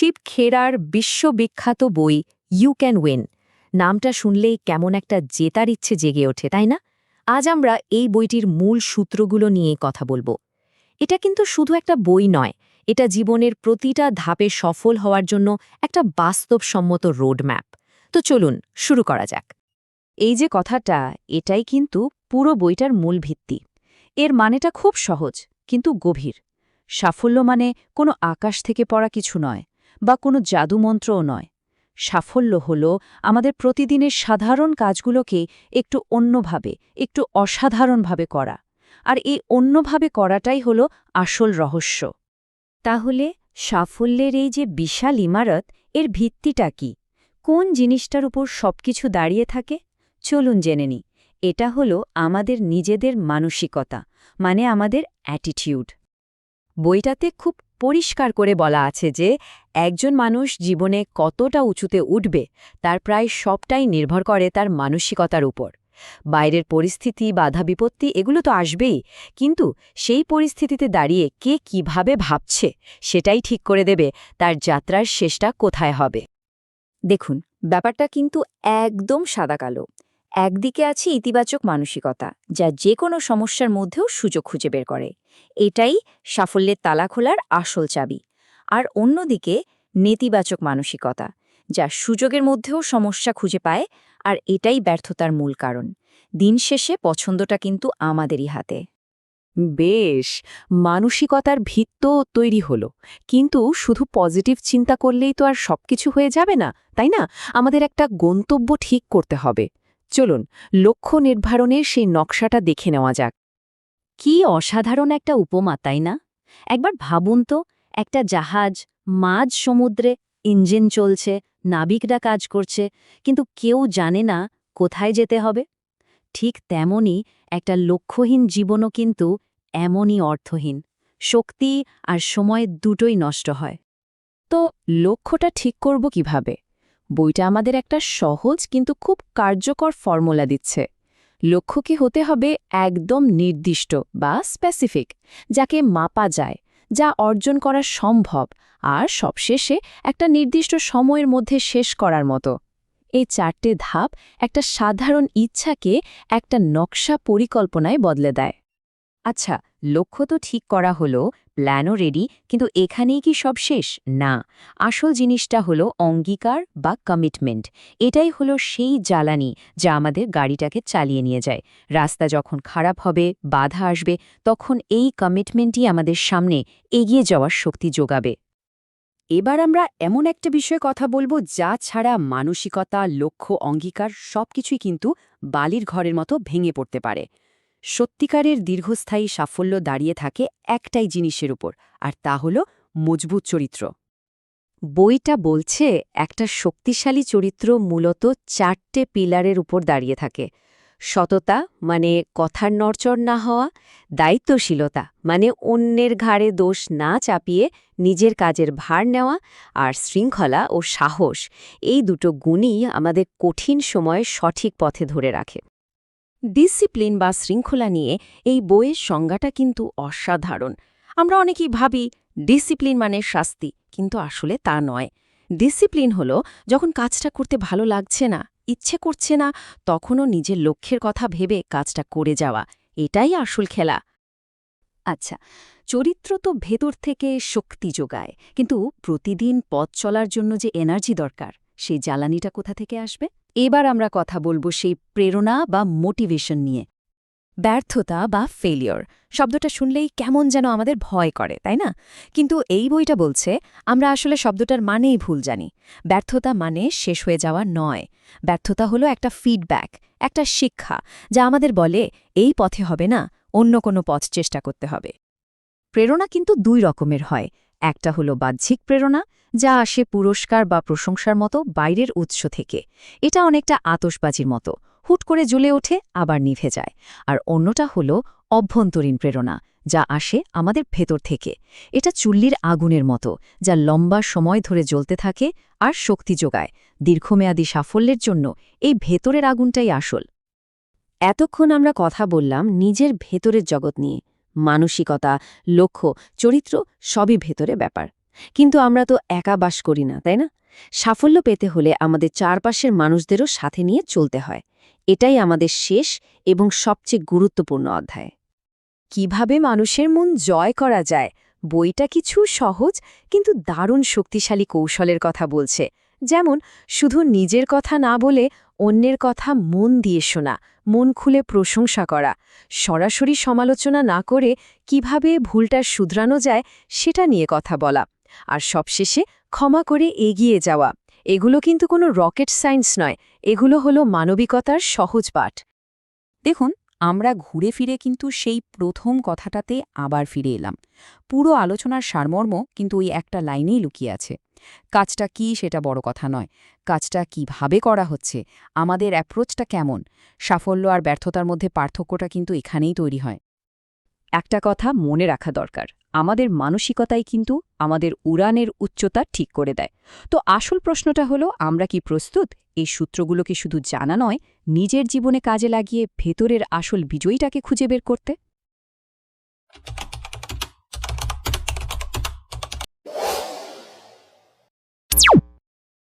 Chip খেরার বিশ্ববিখ্যাত বই you can win নামটা শুনলেই কেমন একটা জেতার ইচ্ছে জেগে ওঠে, তাই না? আজ আমরা এই বইটির মূল সূত্রগুলো নিয়ে কথা বলব। এটা কিন্তু শুধু একটা বই নয়, এটা জীবনের প্রতিটা ধাপে সফল হওয়ার জন্য একটা বাস্তবসম্মত রোডম্যাপ। তো চলুন, শুরু করা যাক। এই যে কথাটা, এটাই কিন্তু পুরো বইটার মূল ভিত্তি। এর মানেটা খুব সহজ, কিন্তু গভীর। সাফল্য মানে কোনো আকাশ থেকে পড়া কিছু নয় বা কোনো জাদুমন্ত্রও নয়। সাফল্য হল আমাদের প্রতিদিনের সাধারণ কাজগুলোকে একটু অন্যভাবে, একটু অসাধারণভাবে করা। আর এই অন্যভাবে করাটাই হল আসল রহস্য। তাহলে সাফল্যের এই যে বিশাল ইমারত, এর ভিত্তিটা কি? কোন জিনিসটার উপর সবকিছু দাঁড়িয়ে থাকে? চলুন জেনে নি। এটা হলো আমাদের নিজেদের মানসিকতা মানে আমাদের অ্যাটিটিউড। বইটাতে খুব পরিষ্কার করে বলা আছে যে, একজন মানুষ জীবনে কতটা উঁচুতে উঠবে, তার প্রায় সবটাই নির্ভর করে তার মানসিকতার উপর। বাইরের পরিস্থিতি, বাধা, বিপত্তি, এগুলো তো আসবেই, কিন্তু সেই পরিস্থিতিতে দাঁড়িয়ে কে কীভাবে ভাবছে, সেটাই ঠিক করে দেবে তার যাত্রার শেষটা কোথায় হবে। দেখুন, ব্যাপারটা কিন্তু একদম সাদাকালো একদিকে আছে ইতিবাচক মানসিকতা, যা যে কোনো সমস্যার মধ্যেও সুযোগ খুঁজে বের করে। এটাই সাফল্যের তালা খোলার আসল চাবি। আর অন্যদিকে নেতিবাচক মানসিকতা, যা সুযোগের মধ্যেও সমস্যা খুঁজে পায়, আর এটাই ব্যর্থতার মূল কারণ। দিন শেষে পছন্দটা কিন্তু আমাদেরই হাতে। বেশ, মানসিকতার ভিত তো তৈরি হলো। কিন্তু শুধু পজিটিভ চিন্তা করলেই তো আর সবকিছু হয়ে যাবে না, তাই না? আমাদের একটা গন্তব্য ঠিক করতে হবে। চলুন, লক্ষ্য নির্ধারণের সেই নকশাটা দেখে নেওয়া যাক। কি অসাধারণ একটা উপমা, তাই না? একবার ভাবুন তো, একটা জাহাজ, মাঝ সমুদ্রে ইঞ্জিন চলছে, নাবিকরা কাজ করছে, কিন্তু কেউ জানে না কোথায় যেতে হবে। ঠিক তেমনই একটা লক্ষ্যহীন জীবনও কিন্তু এমনই অর্থহীন, শক্তি আর সময় দুটোই নষ্ট হয়। তো লক্ষ্যটা ঠিক করব কীভাবে? বইটা আমাদের একটা সহজ কিন্তু খুব কার্যকর ফর্মুলা দিচ্ছে। লক্ষ্য কি হতে হবে একদম নির্দিষ্ট বা স্পেসিফিক যাকে মাপা যায়, যা অর্জন করা সম্ভব আর সবশেষে একটা নির্দিষ্ট সময়ের মধ্যে শেষ করার মতো। এই চারটে ধাপ একটা সাধারণ ইচ্ছাকে একটা নকশা পরিকল্পনায় বদলে দেয়। আচ্ছা লক্ষ্য তো ঠিক করা হলো, প্ল্যানও রেডি, কিন্তু এখানেই কি সব শেষ? না, আসল জিনিসটা হলো অঙ্গীকার বা কমিটমেন্ট। এটাই হলো সেই জ্বালানি যা আমাদের গাড়িটাকে চালিয়ে নিয়ে যায়। রাস্তা যখন খারাপ হবে, বাধা আসবে, তখন এই কমিটমেন্টই আমাদের সামনে এগিয়ে যাওয়ার শক্তি যোগাবে। এবার আমরা এমন একটা বিষয়ে কথা বলব যা ছাড়া মানসিকতা, লক্ষ্য, অঙ্গীকার সবকিছুই কিন্তু বালির ঘরের মতো ভেঙে পড়তে পারে। সত্যিকারের দীর্ঘস্থায়ী সাফল্য দাঁড়িয়ে থাকে একটাই জিনিসের উপর, আর তা হল মজবুত চরিত্র। বইটা বলছে, একটা শক্তিশালী চরিত্র মূলত চারটে পিলারের উপর দাঁড়িয়ে থাকে। সততা মানে কথার নড়চড় না হওয়া, দায়িত্বশীলতা মানে অন্যের ঘাড়ে দোষ না চাপিয়ে নিজের কাজের ভার নেওয়া, আর শৃঙ্খলা ও সাহস, এই দুটো গুণই আমাদের কঠিন সময়ে সঠিক পথে ধরে রাখে। ডিসিপ্লিন বা শৃঙ্খলা নিয়ে এই বইয়ের সংজ্ঞাটা কিন্তু অসাধারণ। আমরা অনেকেই ভাবি, ডিসিপ্লিন মানে শাস্তি, কিন্তু আসলে তা নয়। ডিসিপ্লিন হলো, যখন কাজটা করতে ভালো লাগছে না, ইচ্ছে করছে না, তখনও নিজের লক্ষ্যের কথা ভেবে কাজটা করে যাওয়া, এটাই আসল খেলা। আচ্ছা চরিত্র তো ভেতর থেকে শক্তি যোগায়, কিন্তু প্রতিদিন পথ চলার জন্য যে এনার্জি দরকার, সেই জ্বালানিটা কোথা থেকে আসবে? এবার আমরা কথা বলব সেই প্রেরণা বা মোটিভেশন নিয়ে। ব্যর্থতা বা ফেলিওর শব্দটা শুনলেই কেমন যেন আমাদের ভয় করে, তাই না? কিন্তু এই বইটা বলছে, আমরা আসলে শব্দটার মানেই ভুল জানি। ব্যর্থতা মানে শেষ হয়ে যাওয়া নয়। ব্যর্থতা হলো একটা ফিডব্যাক একটা শিক্ষা, যা আমাদের বলে, এই পথে হবে না, অন্য কোনো পথ চেষ্টা করতে হবে। প্রেরণা কিন্তু দুই রকমের হয়। একটা হলো বাহ্যিক প্রেরণা, যা আসে পুরস্কার বা প্রশংসার মতো বাইরের উৎস থেকে। এটা অনেকটা আতসবাজির মতো, হুট করে জ্বলে ওঠে, আবার নিভে যায়। আর অন্যটা হলো অভ্যন্তরীণ প্রেরণা, যা আসে আমাদের ভেতর থেকে। এটা চুল্লির আগুনের মতো, যা লম্বা সময় ধরে জ্বলতে থাকে আর শক্তি যোগায়। দীর্ঘমেয়াদী সাফল্যের জন্য এই ভেতরের আগুনটাই আসল। এতক্ষণ আমরা কথা বললাম নিজের ভেতরের জগৎ নিয়ে। মানসিকতা, লক্ষ্য, চরিত্র সবই ভেতরে ব্যাপার। কিন্তু আমরা তো একা বাস করি না, তাই না? সাফল্য পেতে হলে আমাদের চারপাশের মানুষদেরও সাথে নিয়ে চলতে হয়। এটাই আমাদের শেষ এবং সবচেয়ে গুরুত্বপূর্ণ অধ্যায়। কীভাবে মানুষের মন জয় করা যায়? বইটা কিছু সহজ কিন্তু দারুণ শক্তিশালী কৌশলের কথা বলছে। যেমন, শুধু নিজের কথা না বলে অন্যের কথা মন দিয়ে শোনা, মন খুলে প্রশংসা করা, সরাসরি সমালোচনা না করে কীভাবে ভুলটা শুধরানো যায় সেটা নিয়ে কথা বলা, আর সবশেষে ক্ষমা করে এগিয়ে যাওয়া। এগুলো কিন্তু কোনো রকেট সায়েন্স নয়, এগুলো হলো মানবিকতার সহজ পাঠ। দেখুন আমরা ঘুরে ফিরে কিন্তু সেই প্রথম কথাটাতে আবার ফিরে এলাম। পুরো আলোচনার সারমর্ম কিন্তু ওই একটা লাইনেই লুকিয়ে আছে। কাজটা কি সেটা বড় কথা নয়। কাজটা কীভাবে করা হচ্ছে? আমাদের অ্যাপ্রোচটা কেমন? সাফল্য আর ব্যর্থতার মধ্যে পার্থক্যটা কিন্তু এখানেই তৈরি হয়। একটা কথা মনে রাখা দরকার। আমাদের মানসিকতাই কিন্তু আমাদের উড়ানের উচ্চতা ঠিক করে দেয়। তো আসল প্রশ্নটা হলো, আমরা কি প্রস্তুত? এই সূত্রগুলোকে শুধু জানা নয়, নিজের জীবনে কাজে লাগিয়ে ভেতরের আসল বিজয়ীটাকে খুঁজে বের করতে।